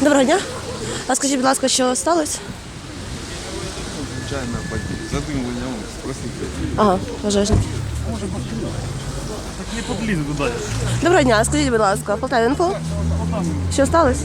Доброго дня. А скажіть, будь ласка, що сталося? Звичайно, задимлення, спросите. Ага, пожежник. Не подлізь туди. Доброго дня, скажіть, будь ласка, Полтаві інфо? Що сталося?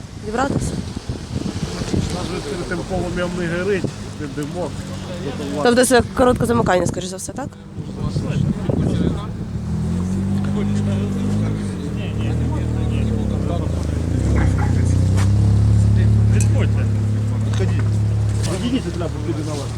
Зібратися? Тобто це коротке замикання, скоріш за все, так? Відходьте. Ходіть. Ходіть, для буде на вас.